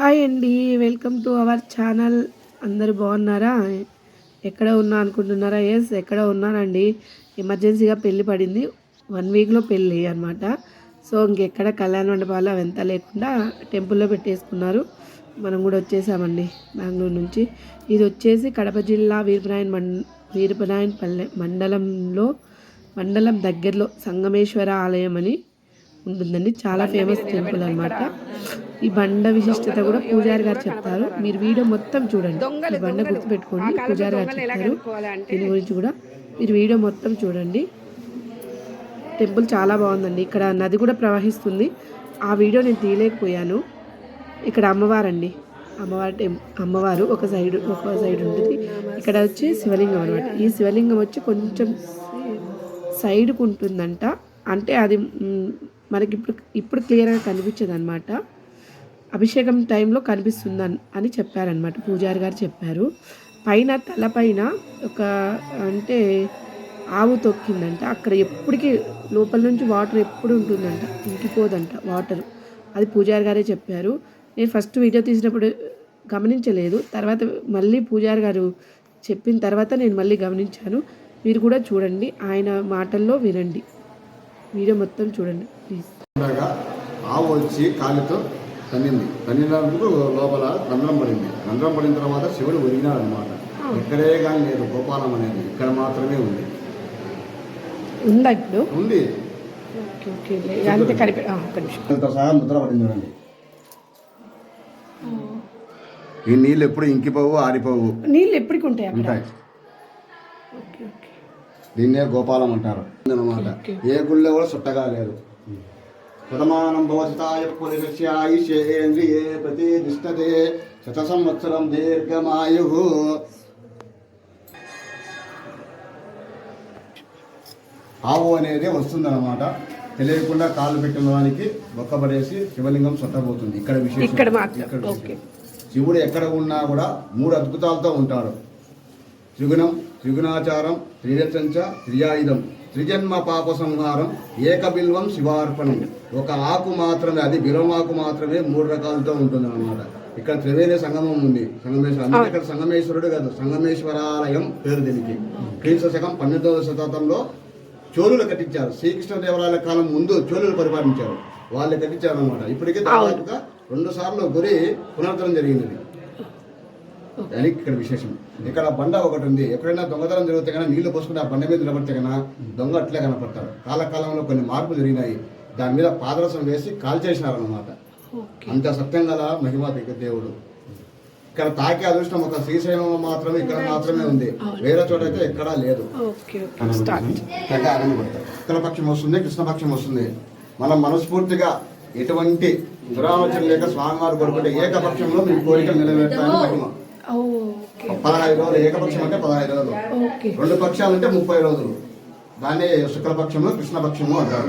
Hi అండి welcome to our channel. అందరు బాగున్నారా? ఎక్కడ ఉన్నా అనుకుంటున్నారా? ఎస్ ఎక్కడ ఉన్నానండి. ఎమర్జెన్సీగా పెళ్ళి పడింది. వన్ వీక్లో పెళ్ళి అనమాట సో ఇంకెక్కడ కళ్యాణ మండపాలు అవంతా లేకుండా టెంపుల్లో పెట్టేసుకున్నారు. మనం కూడా వచ్చేసామండి బెంగళూరు నుంచి. ఇది వచ్చేసి కడప జిల్లా వీరపనాయన్ మం వీరపనాయన్ పల్లె మండలంలో మండలం దగ్గరలో సంగమేశ్వర ఆలయం అని ఉంటుందండి. చాలా ఫేమస్ టెంపుల్ అన్నమాట. ఈ బండ విశిష్టత కూడా పూజారి గారు చెప్తారు. మీరు వీడియో మొత్తం చూడండి. ఈ బండ గుర్తుపెట్టుకోండి. పూజారి గారు చెప్తారు. దీని గురించి కూడా మీరు వీడియో మొత్తం చూడండి. టెంపుల్ చాలా బాగుందండి. ఇక్కడ నది కూడా ప్రవహిస్తుంది. ఆ వీడియో నేను తీయలేకపోయాను. ఇక్కడ అమ్మవారండి. అమ్మవారి టెం అమ్మవారు ఒక సైడ్ ఒక సైడ్ ఉంటుంది. ఇక్కడ వచ్చి శివలింగం అనమాట ఈ శివలింగం వచ్చి కొంచెం సైడ్కు ఉంటుందంట. అంటే అది మనకి ఇప్పుడు ఇప్పుడు క్లియర్గా కనిపించదు అనమాట అభిషేకం టైంలో కనిపిస్తుంది అని చెప్పారనమాట పూజారి గారు చెప్పారు. పైన తలపైన ఒక అంటే ఆవు తొక్కిందంట. అక్కడ ఎప్పటికీ లోపల నుంచి వాటర్ ఎప్పుడు ఉంటుందంట ఇంకిపోదంట వాటర్. అది పూజారి గారే చెప్పారు. నేను ఫస్ట్ వీడియో తీసినప్పుడు గమనించలేదు. తర్వాత మళ్ళీ పూజారి గారు చెప్పిన తర్వాత నేను మళ్ళీ గమనించాను. మీరు కూడా చూడండి. ఆయన మాటల్లో వినండి. వీడియో మొత్తం చూడండి ప్లీజ్ ఆవు వచ్చి కాలితో తన్నింది. తన్నినందుకు లోపల రంధ్రం పడింది. రంధ్రం పడిన తర్వాత శివుడు అనమాట ఎక్కడే కానీ లేదు. గోపాలం అనేది ఇక్కడ మాత్రమే ఉంది. ఉందా ఇప్పుడు? ఉంది. సహా ముద్ర పడింది చూడండి. ఈ నీళ్ళు ఎప్పుడు ఇంకిపోవు ఆరిపోవు? నీళ్ళు ఎప్పటికి ఉంటాయి ఉంటాయి. Okay okay. దీన్నే గోపాలం అంటారు. అనమాట. ఏ గుళ్ళో కూడా చుట్టగా లేదు ప్రథమానం భవతాయ పురుషాయుషేంద్రియే ప్రతిష్టతే శత సంవత్సరం దీర్ఘమాయు. ఆవు అనేది వస్తుందన్నమాట. తెలియకుండా కాళ్ళు పెట్టిన దానికి బొక్కబడేసి శివలింగం చుట్టబోతుంది ఇక్కడ విశేషం. ఓకే. శివుడు ఎక్కడ ఉన్నా కూడా మూడు అద్భుతాలతో ఉంటాడు. త్రిగుణం త్రిగుణాచారం త్రిరచంచ త్రియాయుధం త్రిజన్మ పాప సంహారం ఏకబిల్వం శివార్పణం. ఒక ఆకు మాత్రమే అది బిల్వమాకు మాత్రమే మూడు రకాలతో ఉంటుంది అనమాట ఇక్కడ త్రివేణి సంగమం ఉంది. సంగమేశ్వర ఇక్కడ సంగమేశ్వరుడు కాదు సంగమేశ్వరాలయం పేరు దీనికి. క్రీస్తు శకం పన్నెండవ శతాబ్దంలో చోళులు కట్టించారు. శ్రీకృష్ణదేవరాయల కాలం ముందు చోళులు పరిపాలించారు. వాళ్ళు కట్టించారు అనమాట ఇప్పటికే దాదాపుగా రెండు సార్లు గురి పునరుద్ధరణ జరిగింది. అది ఇక్కడ విశేషం. ఇక్కడ బండ ఒకటి ఉంది. ఎక్కడైనా దొంగతనం జరిగితే కన్నా నీళ్ళు పోసుకుని ఆ బండ మీద నిలబడితే కన్నా దొంగ అట్లే కనపడతారు. కాలకాలంలో కొన్ని మార్పులు జరిగినాయి. దాని మీద పాదరసం వేసి కాల్చేసినారన్నమాట ఓకే. అంత సత్యం గల మహిమ దేవుడు. ఇక్కడ తాకే అదృష్టం ఒక శ్రీశైలంలో మాత్రమే ఇక్కడ మాత్రమే ఉంది. వేరే చోట అయితే ఎక్కడా లేదు. శుక్లపక్షం వస్తుంది కృష్ణపక్షం వస్తుంది. మనం మనస్ఫూర్తిగా ఎటువంటి దురాలోచన లేక స్వామివారు కోరుకుంటే ఏకపక్షంలో మీ కోరికలు నెరవేర్తాయని మహిమ. పదహైదు రోజులు ఏకపక్షం అంటే పదహైదు రోజులు. ఓకే. రెండు పక్షాలు అంటే ముప్పై రోజులు. దాన్ని శుక్లపక్షము కృష్ణపక్షము అంటారు.